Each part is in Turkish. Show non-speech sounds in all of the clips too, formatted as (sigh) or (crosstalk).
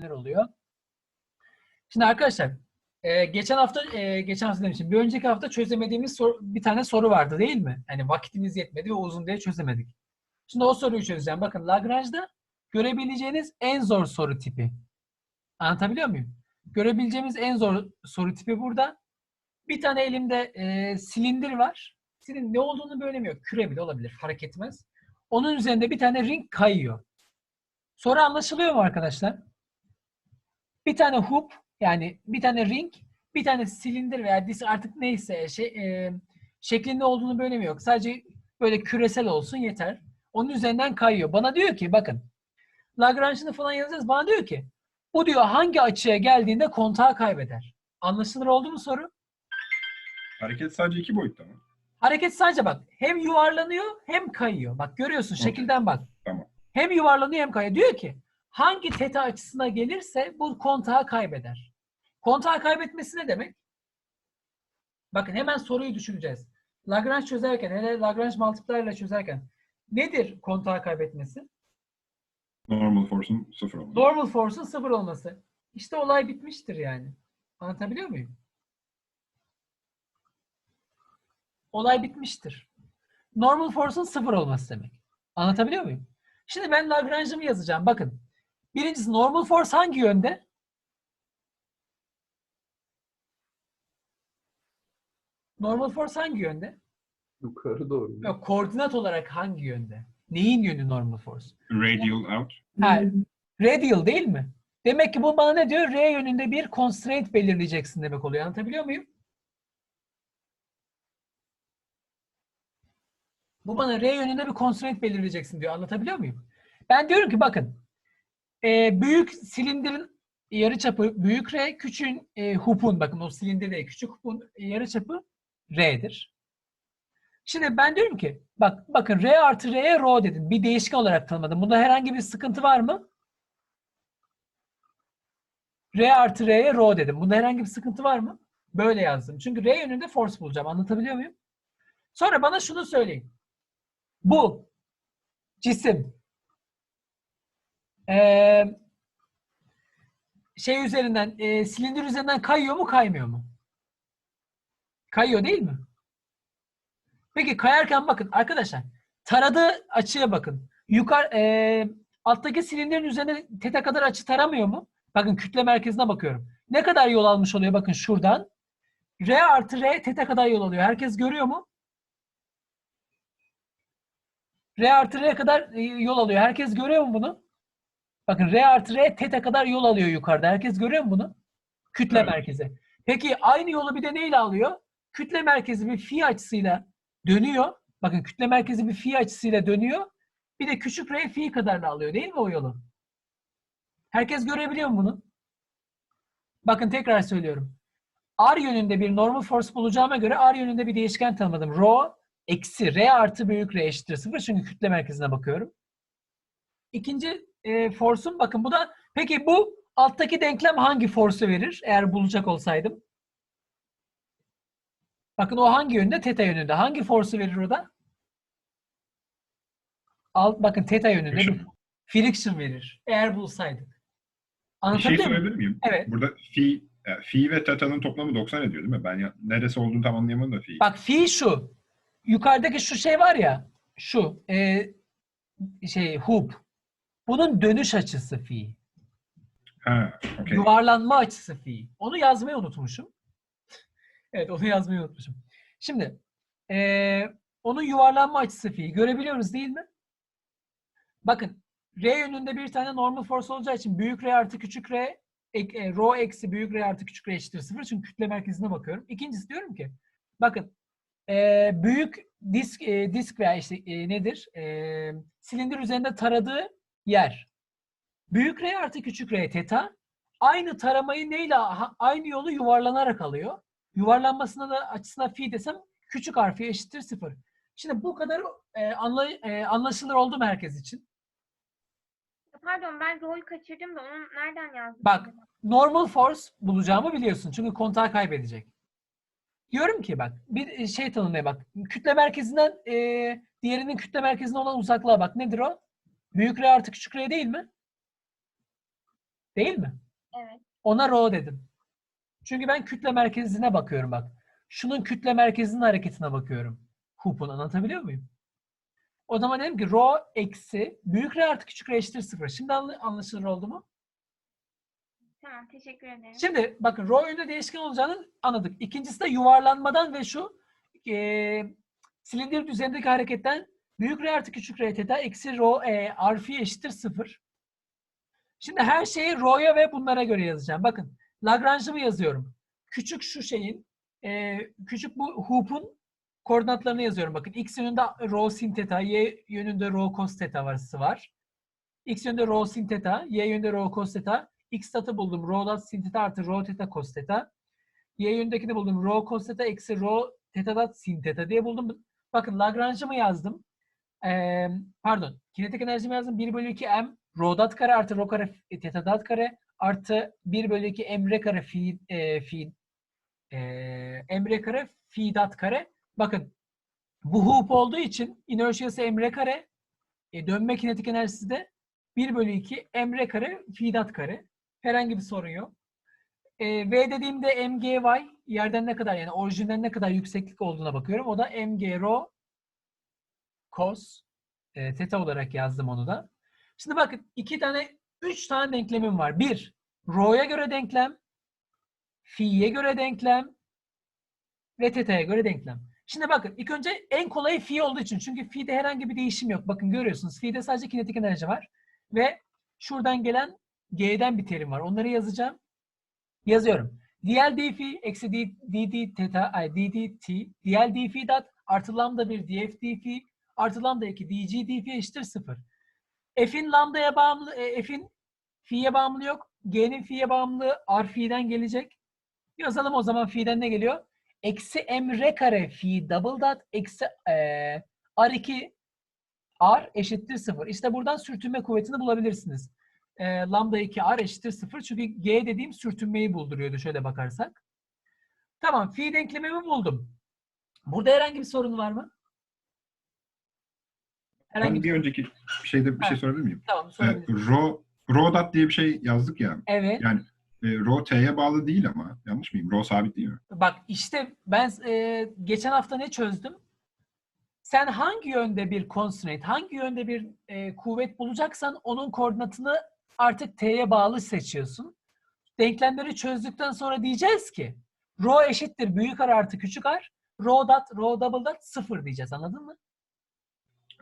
neler oluyor? Şimdi arkadaşlar e, geçen hafta e, geçen hafta demişim. Bir önceki hafta çözemediğimiz soru, bir tane soru vardı değil mi? Hani vakitimiz yetmedi ve uzun diye çözemedik. Şimdi o soruyu çözeceğim. Bakın Lagrange'da görebileceğiniz en zor soru tipi. Anlatabiliyor muyum? Görebileceğimiz en zor soru tipi burada. Bir tane elimde e, silindir var. Silindir ne olduğunu bölemiyor. Küre bile olabilir. Fark etmez. Onun üzerinde bir tane ring kayıyor. Soru anlaşılıyor mu arkadaşlar? Bir tane hoop yani bir tane ring, bir tane silindir veya disk artık neyse şey, e, şeklinde olduğunu bölemiyor. Sadece böyle küresel olsun yeter. Onun üzerinden kayıyor. Bana diyor ki bakın Lagrange'ını falan yazacağız. Bana diyor ki bu diyor hangi açıya geldiğinde kontağı kaybeder. Anlaşılır oldu mu soru? Hareket sadece iki boyutta mı? Hareket sadece bak hem yuvarlanıyor hem kayıyor. Bak görüyorsun şekilden bak. Tamam. Hem yuvarlanıyor hem kayıyor. Diyor ki hangi teta açısına gelirse bu kontağı kaybeder. Kontağı kaybetmesi ne demek? Bakın hemen soruyu düşüneceğiz. Lagrange çözerken, hele Lagrange multiplier'la çözerken nedir kontağı kaybetmesi? Normal force'un sıfır olması. Normal force'un sıfır olması. İşte olay bitmiştir yani. Anlatabiliyor muyum? Olay bitmiştir. Normal force'un sıfır olması demek. Anlatabiliyor muyum? Şimdi ben Lagrange'ımı yazacağım. Bakın. Birincisi normal force hangi yönde? Normal force hangi yönde? Yukarı doğru. Yok, koordinat olarak hangi yönde? Neyin yönü normal force? Radial out. Ha, radial değil mi? Demek ki bu bana ne diyor? R yönünde bir constraint belirleyeceksin demek oluyor. Anlatabiliyor muyum? Bu bana R yönünde bir constraint belirleyeceksin diyor. Anlatabiliyor muyum? Ben diyorum ki bakın e, büyük silindirin yarıçapı büyük R, küçüğün e, hoop'un bakın o silindir küçük hoop'un yarıçapı R'dir. Şimdi ben diyorum ki bak bakın R artı R'ye rho dedim. Bir değişken olarak tanımladım. Bunda herhangi bir sıkıntı var mı? R artı R'ye rho dedim. Bunda herhangi bir sıkıntı var mı? Böyle yazdım. Çünkü R yönünde force bulacağım. Anlatabiliyor muyum? Sonra bana şunu söyleyin. Bu cisim eee, şey üzerinden, eee, silindir üzerinden kayıyor mu, kaymıyor mu? Kayıyor değil mi? Peki kayarken bakın arkadaşlar taradığı açıya bakın. Yukarı eee, alttaki silindirin üzerine teta kadar açı taramıyor mu? Bakın kütle merkezine bakıyorum. Ne kadar yol almış oluyor bakın şuradan. R artı R teta kadar yol alıyor. Herkes görüyor mu? R artı R kadar e, yol alıyor. Herkes görüyor mu bunu? Bakın R artı R teta kadar yol alıyor yukarıda. Herkes görüyor mu bunu? Kütle Evet. merkezi. Peki aynı yolu bir de neyle alıyor? Kütle merkezi bir fi açısıyla dönüyor. Bakın kütle merkezi bir fi açısıyla dönüyor. Bir de küçük R fi kadar da alıyor değil mi o yolu? Herkes görebiliyor mu bunu? Bakın tekrar söylüyorum. R yönünde bir normal force bulacağıma göre R yönünde bir değişken tanımladım. Rho eksi R artı büyük R eşittir 0. Çünkü kütle merkezine bakıyorum. İkinci e, force'um bakın bu da peki bu alttaki denklem hangi force'u verir eğer bulacak olsaydım? Bakın o hangi yönde? Teta yönünde. Hangi force'u verir o da? Alt, bakın teta yönünde Friction. friction verir. Eğer bulsaydık. Bir şey Anlatabiliyor muyum? sorabilir miyim? Evet. Burada fi, e, fi ve teta'nın toplamı 90 ediyor değil mi? Ben ya, neresi olduğunu tam anlayamadım da fi. Bak fi şu. Yukarıdaki şu şey var ya. Şu. e, şey hoop. Bunun dönüş açısı fi. Ha, okey. Yuvarlanma açısı fi. Onu yazmayı unutmuşum. (laughs) evet onu yazmayı unutmuşum. Şimdi eee, onun yuvarlanma açısı fi. Görebiliyoruz değil mi? Bakın R yönünde bir tane normal force olacağı için büyük R artı küçük R ek, e, rho eksi büyük R artı küçük R eşittir sıfır. Çünkü kütle merkezine bakıyorum. İkincisi diyorum ki bakın eee, büyük disk e, disk veya işte e, nedir? Eee, silindir üzerinde taradığı yer. Büyük R artı küçük R teta aynı taramayı neyle aynı yolu yuvarlanarak alıyor. Yuvarlanmasına da açısına fi desem küçük harfi eşittir sıfır. Şimdi bu kadar e, anla- e, anlaşılır oldu mu herkes için? Pardon ben rol kaçırdım da onu nereden yazdın? Bak. Normal force bulacağımı biliyorsun. Çünkü kontağı kaybedecek. Diyorum ki bak bir şey tanımlaya bak. Kütle merkezinden e, diğerinin kütle merkezine olan uzaklığa bak. Nedir o? Büyük R artı küçük R değil mi? Değil mi? Evet. Ona rho dedim. Çünkü ben kütle merkezine bakıyorum bak. Şunun kütle merkezinin hareketine bakıyorum. Hoop'un anlatabiliyor muyum? O zaman dedim ki rho eksi büyük R artı küçük R eşittir sıfır. Şimdi anla- anlaşılır oldu mu? Tamam teşekkür ederim. Şimdi bakın rho yönünde değişken olacağını anladık. İkincisi de yuvarlanmadan ve şu eee silindir düzenindeki hareketten büyük R artı küçük R teta eksi rho e, phi eşittir sıfır. Şimdi her şeyi rho'ya ve bunlara göre yazacağım. Bakın Lagrange'ımı yazıyorum. Küçük şu şeyin eee, küçük bu hoop'un koordinatlarını yazıyorum. Bakın x yönünde rho sin theta, y yönünde rho cos theta varsı var. X yönünde rho sin theta, y yönünde rho cos theta. X statı buldum. Rho dat sin theta artı rho theta cos theta. Y yönündekini buldum. Rho cos theta eksi rho theta dat sin theta diye buldum. Bakın Lagrange'ımı yazdım. Ee, pardon. Kinetik enerjimi yazdım. 1 bölü 2 m rho dat kare artı rho kare f- theta dat kare artı 1 bölü 2 m r kare fi, e, fi e, m r kare fi dat kare. Bakın bu hoop olduğu için inertiası m r kare e, dönme kinetik enerjisi de 1 bölü 2 m r kare fi dat kare. Herhangi bir sorun yok. E, v dediğimde mgy yerden ne kadar yani orijinden ne kadar yükseklik olduğuna bakıyorum. O da mg rho cos e, theta olarak yazdım onu da. Şimdi bakın iki tane, üç tane denklemim var. Bir, rho'ya göre denklem, fi'ye göre denklem ve theta'ya göre denklem. Şimdi bakın ilk önce en kolayı fi olduğu için. Çünkü fi'de herhangi bir değişim yok. Bakın görüyorsunuz fi'de sadece kinetik enerji var. Ve şuradan gelen g'den bir terim var. Onları yazacağım. Yazıyorum. dl d fi eksi d, dd theta ay dd t dl d fi dat artı lambda 1 df d fi artı lambda 2 dg d fi eşittir 0. F'in lambdaya bağımlı, e, F'in fi'ye bağımlı yok. G'nin fi'ye bağımlılığı r fi'den gelecek. Yazalım o zaman fi'den ne geliyor? Eksi m r kare fi double dot eksi e, r2 r eşittir 0. İşte buradan sürtünme kuvvetini bulabilirsiniz. E, lambda 2 r eşittir 0. Çünkü g dediğim sürtünmeyi bulduruyordu şöyle bakarsak. Tamam fi denklemimi buldum. Burada herhangi bir sorun var mı? Herhangi Ben bir önceki şeyde bir şey sorabilir miyim? Tamam Ee, sorabilirim. rho, rho dat diye bir şey yazdık ya. Evet. Yani e, rho t'ye bağlı değil ama. Yanlış mıyım? Rho sabit değil mi? Bak işte ben e, geçen hafta ne çözdüm? Sen hangi yönde bir constraint, hangi yönde bir e, kuvvet bulacaksan onun koordinatını artık t'ye bağlı seçiyorsun. Denklemleri çözdükten sonra diyeceğiz ki rho eşittir büyük r artı küçük r. Rho dat, rho double dat sıfır diyeceğiz. Anladın mı?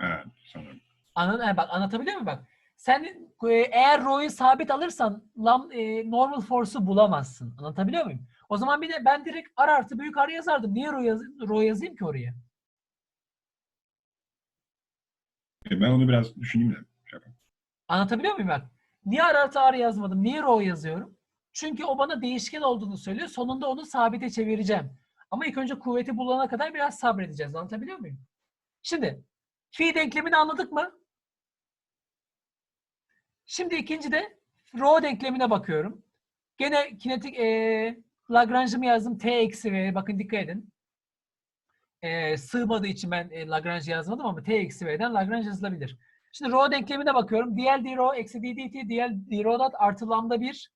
Evet sanırım. Anladın mı? Bak anlatabiliyor muyum bak? Sen e, eğer rho'yu sabit alırsan lam, e, normal force'u bulamazsın. Anlatabiliyor muyum? O zaman bir de ben direkt r artı büyük r yazardım. Niye rho, yaz, rho yazayım ki oraya? E, ben onu biraz düşüneyim de. Şey. Anlatabiliyor muyum bak? Niye r artı r yazmadım? Niye rho yazıyorum? Çünkü o bana değişken olduğunu söylüyor. Sonunda onu sabite çevireceğim. Ama ilk önce kuvveti bulana kadar biraz sabredeceğiz. Anlatabiliyor muyum? Şimdi fi denklemini anladık mı? Şimdi ikinci de rho denklemine bakıyorum. Gene kinetik e, Lagrange'ımı yazdım. T eksi V. Bakın dikkat edin. E, sığmadığı için ben e, Lagrange yazmadım ama T eksi V'den Lagrange yazılabilir. Şimdi rho denklemine bakıyorum. dl d rho eksi d dt dl d rho dat artı lambda 1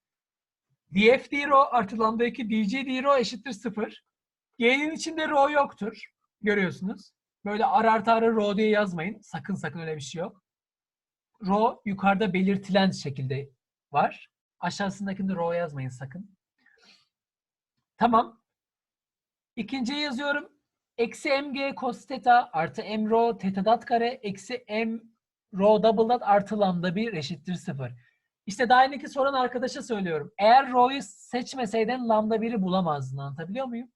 df d rho artı lambda 2 dg d rho eşittir 0. G'nin içinde rho yoktur. Görüyorsunuz. Böyle ar artı ara rho diye yazmayın. Sakın sakın öyle bir şey yok. Rho yukarıda belirtilen şekilde var. Aşağısındakinde rho yazmayın sakın. Tamam. İkinciyi yazıyorum. Eksi mg cos theta artı m rho theta dat kare eksi m rho double dat artı lambda 1 eşittir 0. İşte daha önceki soran arkadaşa söylüyorum. Eğer rho'yu seçmeseydin lambda 1'i bulamazdın. Anlatabiliyor muyum?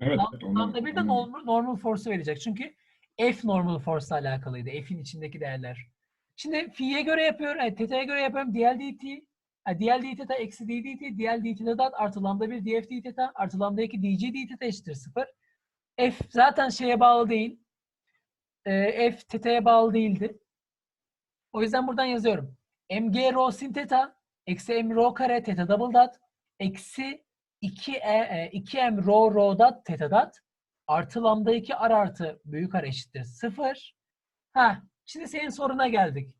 Evet. Lambda 1 de normal, normal force'u verecek. Çünkü F normal force ile alakalıydı. F'in içindeki değerler. Şimdi fi'ye göre yapıyorum. Yani teta'ya göre yapıyorum. dl dt. Yani dl d theta eksi d dt. dl d theta dat artı lambda 1 df d theta artı lambda 2 dg d theta eşittir 0. F zaten şeye bağlı değil. Ee, F teta'ya bağlı değildi. O yüzden buradan yazıyorum. mg rho sin theta eksi m rho kare theta double dat eksi 2 e, 2m rho rho dat theta dat artı lambda 2 r artı büyük r eşittir 0. Ha, şimdi senin soruna geldik.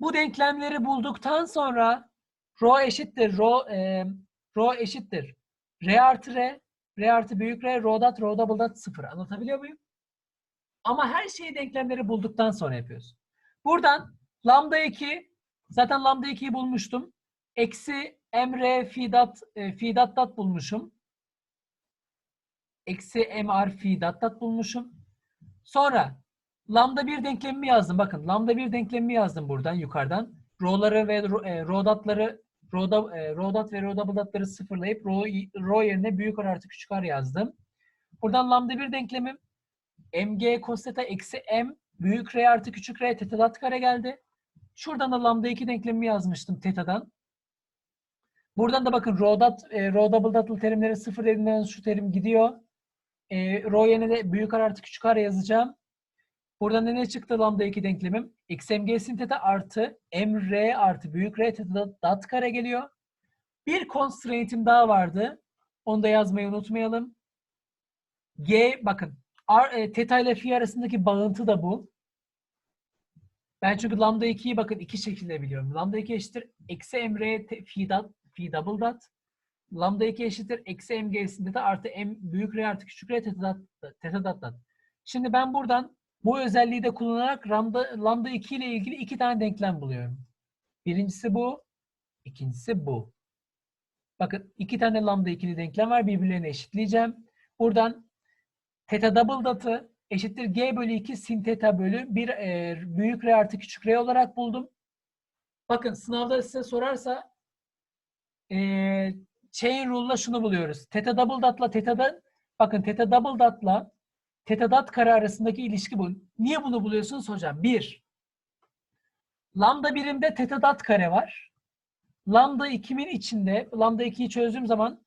Bu denklemleri bulduktan sonra rho eşittir rho, e, rho eşittir r artı r, r artı büyük r, rho dat, rho double dat sıfır. Anlatabiliyor muyum? Ama her şeyi denklemleri bulduktan sonra yapıyoruz. Buradan lambda 2 zaten lambda 2'yi bulmuştum. Eksi mr fi dat, e, fi dat dat bulmuşum. Eksi mr fi dat dat bulmuşum. Sonra lambda 1 denklemimi yazdım. Bakın lambda 1 denklemimi yazdım buradan yukarıdan. Rho'ları ve e, rho datları rho, da, e, rho dat ve rho double datları sıfırlayıp rho, rho yerine büyük R artı küçük R yazdım. Buradan lambda 1 denklemim mg cos theta eksi m büyük r artı küçük r theta dat kare geldi. Şuradan da lambda 2 denklemimi yazmıştım thetadan. Buradan da bakın rho dat, e, rho double datlı terimleri sıfır dediğinden şu terim gidiyor. E, rho yerine de büyük R artı küçük R yazacağım. Buradan da ne çıktı lambda 2 denklemim? x mg sin theta artı m r artı büyük r theta dat- dat kare geliyor. Bir constraint'im daha vardı. Onu da yazmayı unutmayalım. G bakın R, e, theta ile phi arasındaki bağıntı da bu. Ben çünkü lambda 2'yi bakın iki şekilde biliyorum. Lambda 2 eşittir eksi mr phi dat, phi double dat. Lambda 2 eşittir eksi mg theta artı m büyük r artı küçük r theta dat, theta dat dat. Şimdi ben buradan bu özelliği de kullanarak lambda, lambda 2 ile ilgili iki tane denklem buluyorum. Birincisi bu, ikincisi bu. Bakın iki tane lambda 2'li denklem var. Birbirlerini eşitleyeceğim. Buradan theta double datı eşittir g bölü 2 sin theta bölü 1 e, büyük r artı küçük r olarak buldum. Bakın sınavda size sorarsa e, chain rule'la şunu buluyoruz. Theta double dat'la theta'da bakın theta double dat'la theta dat kare arasındaki ilişki bu. Niye bunu buluyorsunuz hocam? Bir, lambda birimde theta dat kare var. Lambda 2'min içinde, lambda 2'yi çözdüğüm zaman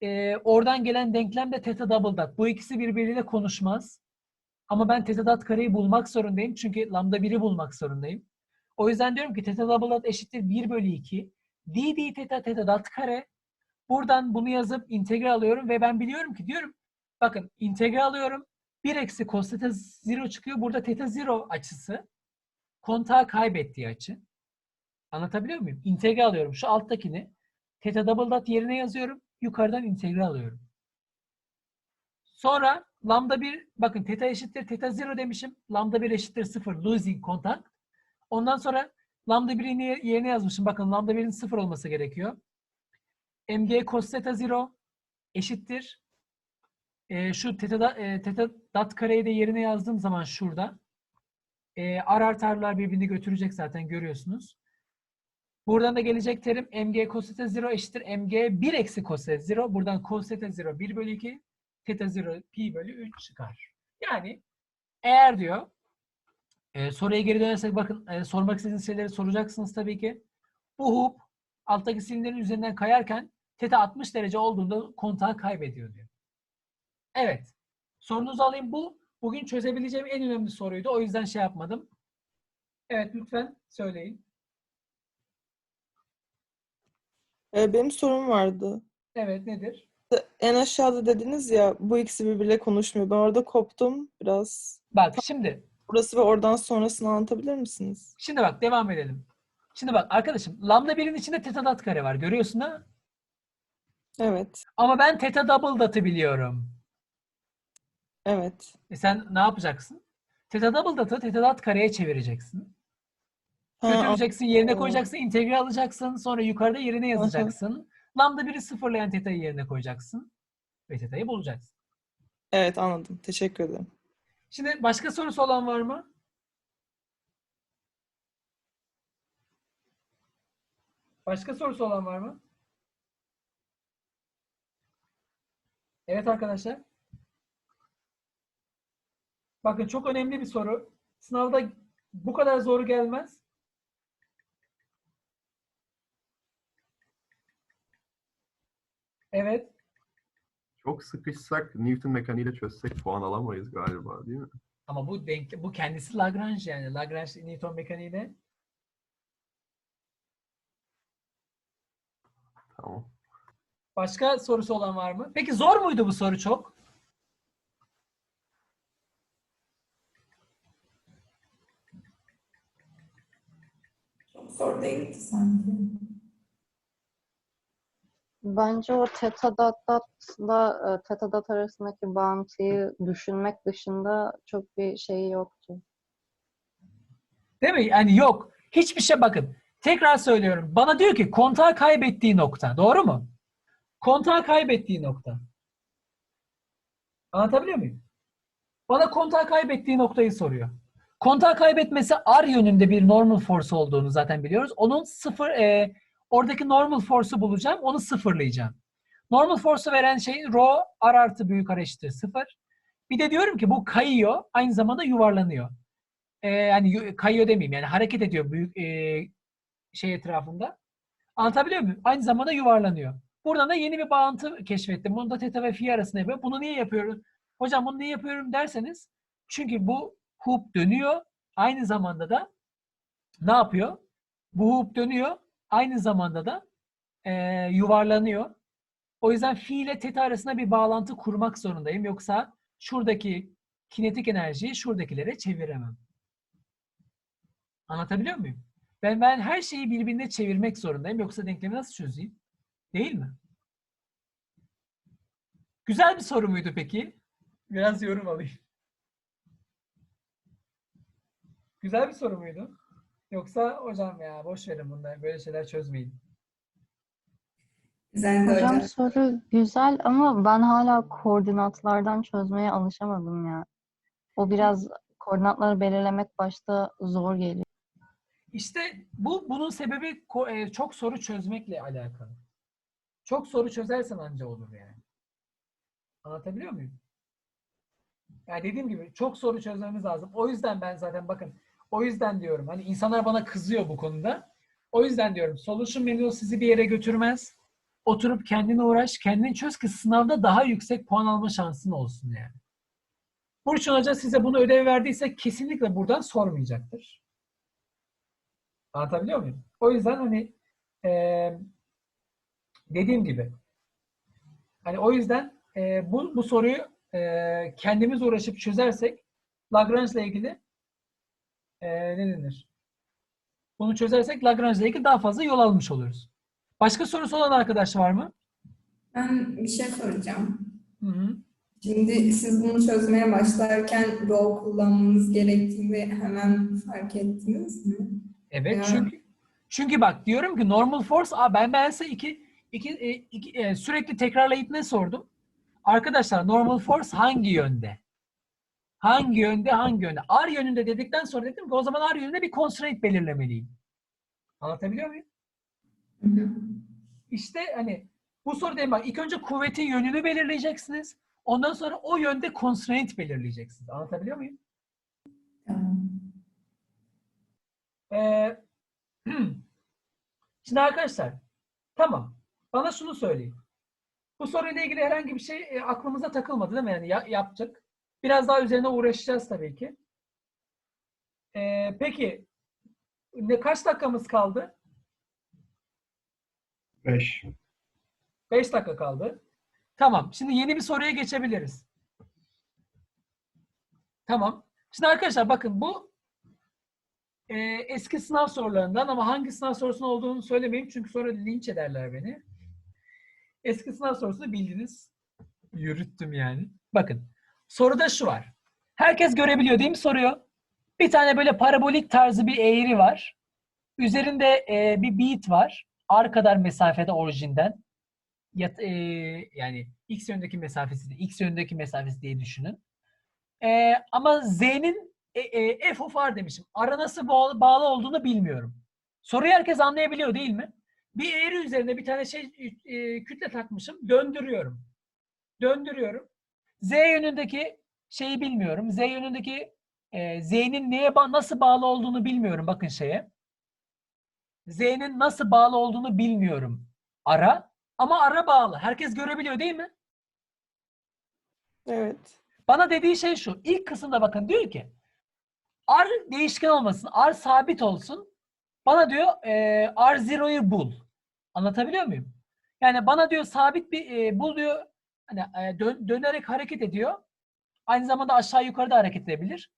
e, oradan gelen denklem de theta double dat. Bu ikisi birbiriyle konuşmaz. Ama ben theta dat kareyi bulmak zorundayım. Çünkü lambda 1'i bulmak zorundayım. O yüzden diyorum ki theta double dat eşittir 1 bölü 2. d d theta theta dat kare. Buradan bunu yazıp integre alıyorum ve ben biliyorum ki diyorum bakın integre alıyorum. 1 eksi cos theta 0 çıkıyor. Burada theta 0 açısı kontağı kaybettiği açı. Anlatabiliyor muyum? İntegre alıyorum. Şu alttakini theta double dot yerine yazıyorum. Yukarıdan integre alıyorum. Sonra lambda 1 bakın theta eşittir theta 0 demişim. Lambda 1 eşittir 0 losing contact. Ondan sonra lambda 1'in yerine yazmışım. Bakın lambda 1'in 0 olması gerekiyor. mg cos theta 0 eşittir e, şu theta, da- e, theta dat kareyi de yerine yazdığım zaman şurada e, R artarlar birbirini götürecek zaten görüyorsunuz. Buradan da gelecek terim mg cos theta 0 eşittir mg 1 eksi cos theta 0. Buradan cos theta 0 1 bölü 2 theta 0 pi bölü 3 çıkar. Yani eğer diyor e, soruya geri dönersek bakın e, sormak istediğiniz şeyleri soracaksınız tabii ki. Bu hoop alttaki silindirin üzerinden kayarken theta 60 derece olduğunda kontağı kaybediyor diyor. Evet. Sorunuzu alayım. Bu bugün çözebileceğim en önemli soruydu. O yüzden şey yapmadım. Evet lütfen söyleyin. Ee, benim sorum vardı. Evet nedir? En aşağıda dediniz ya bu ikisi birbiriyle konuşmuyor. Ben orada koptum biraz. Bak şimdi Burası ve oradan sonrasını anlatabilir misiniz? şimdi bak devam edelim. Şimdi bak arkadaşım lambda birin içinde theta dat kare var. Görüyorsun ha? Evet. Ama ben theta double dat'ı biliyorum. Evet. E sen ne yapacaksın? Theta double dat'ı theta dat kareye çevireceksin. Ha, Götüreceksin, yerine koyacaksın, integre alacaksın. Sonra yukarıda yerine yazacaksın. Lambda biri sıfırlayan teta'yı yerine koyacaksın. Ve teta'yı bulacaksın. evet anladım. Teşekkür ederim. Şimdi başka sorusu olan var mı? Başka sorusu olan var mı? Evet arkadaşlar. Bakın çok önemli bir soru. Sınavda bu kadar zor gelmez. Evet. Çok sıkışsak Newton mekaniğiyle çözsek puan alamayız galiba değil mi? Ama bu denk bu kendisi Lagrange yani. Lagrange Newton mekaniğiyle Tamam. Başka sorusu olan var mı? Peki zor muydu bu soru çok? değildi sanki. Bence o teta dot dot'la e, teta arasındaki bağıntıyı düşünmek dışında çok bir şey yoktu. Değil mi? Yani yok. Hiçbir şey bakın. Tekrar söylüyorum. Bana diyor ki kontağı kaybettiği nokta. Doğru mu? Kontağı kaybettiği nokta. Anlatabiliyor muyum? Bana kontağı kaybettiği noktayı soruyor. Kontağı kaybetmesi R yönünde bir normal force olduğunu zaten biliyoruz. Onun sıfır, e, oradaki normal force'u bulacağım. Onu sıfırlayacağım. Normal force'u veren şey rho R artı büyük R eşittir sıfır. Bir de diyorum ki bu kayıyor. Aynı zamanda yuvarlanıyor e, yani kayıyor demeyeyim yani hareket ediyor büyük e, şey etrafında. Anlatabiliyor muyum? Aynı zamanda yuvarlanıyor. Buradan da yeni bir bağıntı keşfettim. Bunu da teta ve fi arasında yapıyorum. Bunu niye yapıyorum? Hocam bunu niye yapıyorum derseniz çünkü bu hoop dönüyor. Aynı zamanda da ne yapıyor? Bu hoop dönüyor. Aynı zamanda da e, yuvarlanıyor. O yüzden fi ile teta arasında bir bağlantı kurmak zorundayım. Yoksa şuradaki kinetik enerjiyi şuradakilere çeviremem. Anlatabiliyor muyum? Ben ben her şeyi birbirine çevirmek zorundayım. Yoksa denklemi nasıl çözeyim? Değil mi? Güzel bir soru muydu peki? Biraz yorum alayım. Güzel bir soru muydu? Yoksa hocam ya boş verin bunları. Böyle şeyler çözmeyin. Güzeldi Hocam hocam. soru güzel ama ben hala koordinatlardan çözmeye alışamadım ya. O biraz koordinatları belirlemek başta zor geliyor. İşte bu bunun sebebi e, çok soru çözmekle alakalı. Çok soru çözersen anca olur yani. Anlatabiliyor muyum? Yani dediğim gibi çok soru çözmemiz lazım. O yüzden ben zaten bakın o yüzden diyorum hani insanlar bana kızıyor bu konuda. O yüzden diyorum solution manual sizi bir yere götürmez. Oturup kendine uğraş, kendin çöz ki sınavda daha yüksek puan alma şansın olsun yani. Burçin Hoca size bunu ödev verdiyse kesinlikle buradan sormayacaktır. Anlatabiliyor muyum? O yüzden hani eee, dediğim gibi hani o yüzden eee, bu, bu soruyu eee, kendimiz uğraşıp çözersek Lagrange ile ilgili eee, ne denir? Bunu çözersek Lagrange ile ilgili daha fazla yol almış oluruz. Başka sorusu olan arkadaş var mı? Ben bir şey soracağım. Hı hı. Şimdi siz bunu çözmeye başlarken rol kullanmanız gerektiğini hemen fark ettiniz mi? Evet Ya. çünkü çünkü bak diyorum ki normal force aa ben ben size iki, iki, e, iki e, sürekli tekrarlayıp ne sordum? Arkadaşlar normal force hangi yönde? Hangi yönde hangi yönde? R yönünde dedikten sonra dedim ki o zaman R yönünde bir constraint belirlemeliyim. Anlatabiliyor muyum? Hı hı. İşte hani bu sorudayım bak ilk önce kuvvetin yönünü belirleyeceksiniz. Ondan sonra o yönde constraint belirleyeceksiniz. Anlatabiliyor muyum? Ee, (clears throat) şimdi arkadaşlar tamam. Bana şunu söyleyin. Bu soruyla ilgili herhangi bir şey e, aklımıza takılmadı değil mi? Yani ya- yaptık. Biraz daha üzerine uğraşacağız tabii ki. Ee, peki ne kaç dakikamız kaldı? 5. 5 dakika kaldı. Tamam. Şimdi yeni bir soruya geçebiliriz. Tamam. Şimdi arkadaşlar bakın bu e, eski sınav sorularından ama hangi sınav sorusunun olduğunu söylemeyeyim çünkü sonra linç ederler beni. Eski sınav sorusunu bildiniz. Yürüttüm yani. Bakın. Soruda şu var. Herkes görebiliyor değil mi soruyu? Bir tane böyle parabolik tarzı bir eğri var. Üzerinde e, bir beat var. R kadar mesafede orijinden. Yat, e, yani x yönündeki mesafesi x yönündeki mesafesi diye düşünün. E, ama z'nin e, e, f of r demişim. Ara nasıl bağlı, bağlı olduğunu bilmiyorum. Soruyu herkes anlayabiliyor değil mi? Bir eğri üzerine bir tane şey e, kütle takmışım. Döndürüyorum. Döndürüyorum. Z yönündeki şeyi bilmiyorum. Z yönündeki e, Z'nin neye ba- nasıl bağlı olduğunu bilmiyorum. Bakın şeye. Z'nin nasıl bağlı olduğunu bilmiyorum. Ara. Ama ara bağlı. Herkes görebiliyor değil mi? Evet. Bana dediği şey şu. İlk kısımda bakın diyor ki R değişken olmasın. R sabit olsun. Bana diyor e, R0'yu bul. Anlatabiliyor muyum? Yani bana diyor sabit bir e, bul diyor. Hani e, dön- dönerek hareket ediyor. Aynı zamanda aşağı yukarı da hareket edebilir.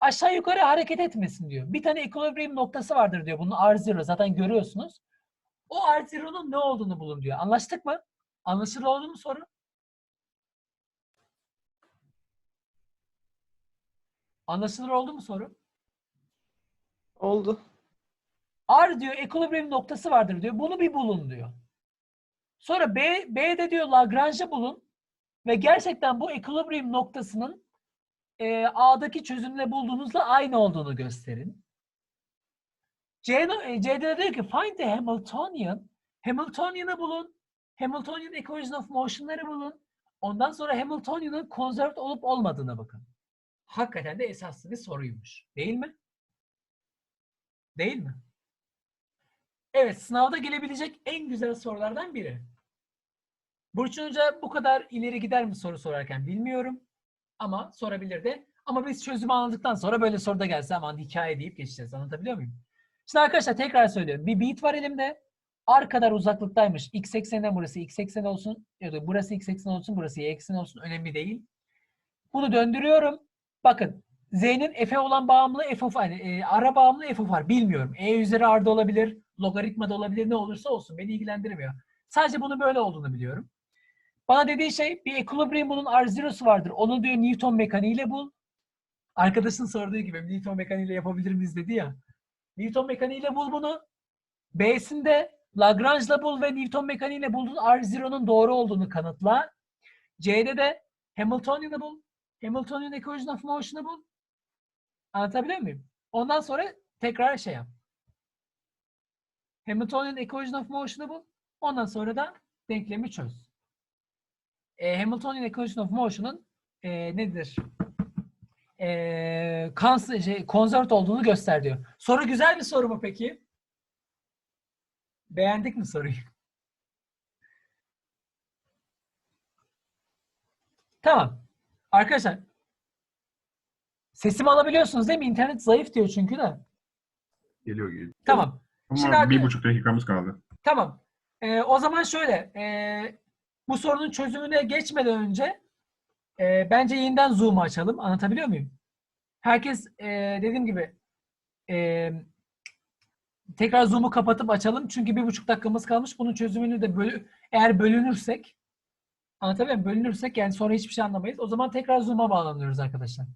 aşağı yukarı hareket etmesin diyor. Bir tane equilibrium noktası vardır diyor. Bunun R0 zaten görüyorsunuz. O R0'nun ne olduğunu bulun diyor. Anlaştık mı? Anlaşılır oldu mu soru? Anlaşılır oldu mu soru? Oldu. R diyor equilibrium noktası vardır diyor. Bunu bir bulun diyor. Sonra B, B'de diyor Lagrange'ı bulun ve gerçekten bu equilibrium noktasının e, A'daki çözümle bulduğunuzla aynı olduğunu gösterin. C'de, e, C'de de diyor ki find the Hamiltonian. Hamiltonian'ı bulun. Hamiltonian equation of motion'ları bulun. Ondan sonra Hamiltonian'ın conserved olup olmadığına bakın. Hakikaten de esaslı bir soruymuş. Değil mi? Değil mi? Evet, sınavda gelebilecek en güzel sorulardan biri. Burçin Hoca bu kadar ileri gider mi soru sorarken bilmiyorum. Ama sorabilir de. Ama biz çözümü anladıktan sonra böyle soru da gelse aman hikaye deyip geçeceğiz. Anlatabiliyor muyum? Şimdi arkadaşlar tekrar söylüyorum. Bir beat var elimde. R kadar uzaklıktaymış. X ekseninden burası X ekseni olsun. Ya da burası X ekseni olsun. Burası Y ekseni olsun. Önemli değil. Bunu döndürüyorum. Bakın Z'nin F'e olan bağımlı F of yani, e, ara bağımlı F of var. Bilmiyorum. E üzeri R'da olabilir. Logaritma da olabilir. Ne olursa olsun. Beni ilgilendirmiyor. Sadece bunun böyle olduğunu biliyorum. Bana dediği şey bir equilibrium bunun R0'su vardır. Onu diyor Newton mekaniğiyle bul. Arkadaşın sorduğu gibi Newton mekaniğiyle yapabilir miyiz dedi ya. Newton mekaniğiyle bul bunu. B'sinde Lagrange'la bul ve Newton mekaniğiyle bulduğun R0'nun doğru olduğunu kanıtla. C'de de Hamiltonian'ı bul. Hamiltonian equation of motion'ı bul. Anlatabiliyor muyum? Ondan sonra tekrar şey yap. Hamiltonian equation of motion'ı bul. Ondan sonra da denklemi çöz. E, Hamiltonian equation of motion'ın e, nedir? E, kans- şey, conserved olduğunu göster diyor. Soru güzel bir soru mu peki? Beğendik mi soruyu? Tamam. Arkadaşlar sesimi alabiliyorsunuz değil mi? İnternet zayıf diyor çünkü de. Geliyor geliyor. Tamam. Şimdi Ama bir arkadaş- buçuk dakikamız kaldı. Tamam. Ee, o zaman şöyle. ee, bu sorunun çözümüne geçmeden önce ee, bence yeniden Zoom'u açalım. Anlatabiliyor muyum? Herkes ee, dediğim gibi ee, tekrar Zoom'u kapatıp açalım. Çünkü bir buçuk dakikamız kalmış. Bunun çözümünü de bölü eğer bölünürsek anlatabiliyor muyum? Bölünürsek yani sonra hiçbir şey anlamayız. O zaman tekrar Zoom'a bağlanıyoruz arkadaşlar.